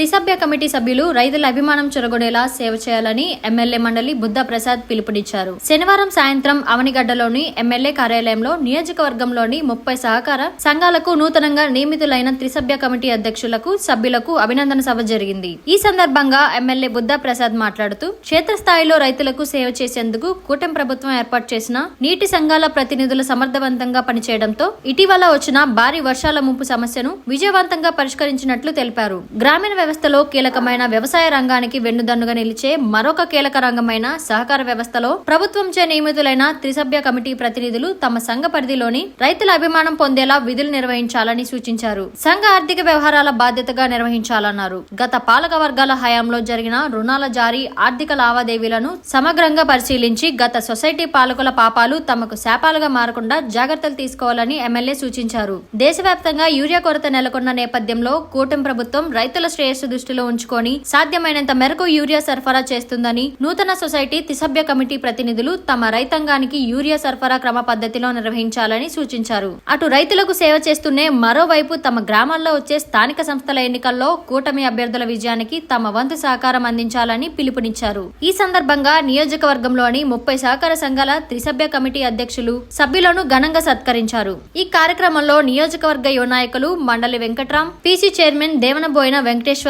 త్రిసభ్య కమిటీ సభ్యులు రైతుల అభిమానం చొరగొడేలా సేవ చేయాలని ఎమ్మెల్యే మండలి బుద్ధ ప్రసాద్ పిలుపునిచ్చారు. శనివారం సాయంత్రం అవనిగడ్డలోని ఎమ్మెల్యే కార్యాలయంలో నియోజకవర్గంలోని ముప్పై సహకార సంఘాలకు నూతనంగా నియమితులైన త్రిసభ్య కమిటీ అధ్యక్షులకు సభ్యులకు అభినందన సభ జరిగింది. ఈ సందర్భంగా ఎమ్మెల్యే బుద్ధ ప్రసాద్ మాట్లాడుతూ క్షేత్రస్థాయిలో రైతులకు సేవ చేసేందుకు కూటమి ప్రభుత్వం ఏర్పాటు చేసిన నీటి సంఘాల ప్రతినిధులు సమర్థవంతంగా పనిచేయడంతో ఇటీవల వచ్చిన భారీ వర్షాల ముంపు సమస్యను విజయవంతంగా పరిష్కరించినట్లు తెలిపారు. గ్రామీణ వ్యవస్థలో కీలకమైన వ్యవసాయ రంగానికి వెన్నుదన్నుగా నిలిచే మరొక కీలక రంగమైన సహకార వ్యవస్థలో ప్రభుత్వంచే నియమితులైన త్రిసభ్య కమిటీ ప్రతినిధులు తమ సంఘ పరిధిలోని రైతుల అభిమానం పొందేలా విధులు నిర్వహించాలని సూచించారు. సంఘ ఆర్థిక వ్యవహారాల బాధ్యతగా నిర్వహించాలన్నారు. గత పాలక వర్గాల హయాంలో జరిగిన రుణాల జారీ ఆర్థిక లావాదేవీలను సమగ్రంగా పరిశీలించి గత సొసైటీ పాలకుల పాపాలు తమకు శాపాలుగా మారకుండా జాగ్రత్తలు తీసుకోవాలని ఎమ్మెల్యే సూచించారు. దేశవ్యాప్తంగా యూరియా కొరత నెలకొన్న నేపథ్యంలో కూటమి ప్రభుత్వం రైతుల శ్రేయస్సు దృష్టిలో ఉంచుకొని సాధ్యమైనంత మేరకు యూరియా సరఫరా చేస్తుందని నూతన సొసైటీ తిసభ్య కమిటీ ప్రతినిధులు తమ రైతాంగానికి యూరియా సరఫరా క్రమ పద్ధతిలో నిర్వహించాలని సూచించారు. అటు రైతులకు సేవ చేస్తూనే మరోవైపు తమ గ్రామాల్లో వచ్చే స్థానిక సంస్థల ఎన్నికల్లో కూటమి అభ్యర్థుల విజయానికి తమ వంతు సహకారం అందించాలని పిలుపునిచ్చారు. ఈ సందర్భంగా నియోజకవర్గంలోని ముప్పై సహకార సంఘాల త్రిసభ్య కమిటీ అధ్యక్షులు సభ్యులను ఘనంగా సత్కరించారు. ఈ కార్యక్రమంలో నియోజకవర్గ యువ నాయకులు Mandali Venkatram PC chairman Devanaboina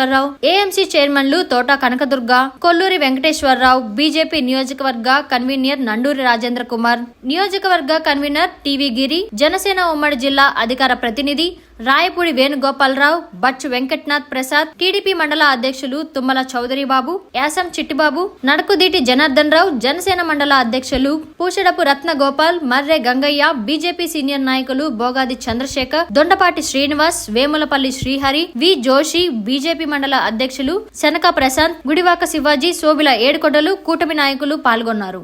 Venkateswararao AMC చైర్మన్లు తోట కనకదుర్గ కొల్లూరి వెంకటేశ్వరరావు బీజేపీ నియోజకవర్గ కన్వీనర్ నండూరి రాజేంద్ర కుమార్ నియోజకవర్గ కన్వీనర్ టీవీ గిరి జనసేన ఉమ్మడి జిల్లా అధికార ప్రతినిధి రాయపూడి వేణుగోపాలరావు బచ్చు వెంకట్నాథ్ ప్రసాద్ టీడీపీ మండల అధ్యక్షులు తుమ్మల చౌదరి బాబు యాసం చిట్టిబాబు నడకుదీటి జనార్దన్ రావు జనసేన మండల అధ్యక్షులు పూషడపు రత్నగోపాల్ మర్రె గంగయ్య బీజేపీ సీనియర్ నాయకులు బోగాది చంద్రశేఖర్ దొండపాటి శ్రీనివాస్ వేములపల్లి శ్రీహరి వి జోషి బీజేపీ మండల అధ్యక్షులు శనక ప్రశాంత్ గుడివాక శివాజీ సోబిల ఏడుకొండలు కూటమి నాయకులు పాల్గొన్నారు.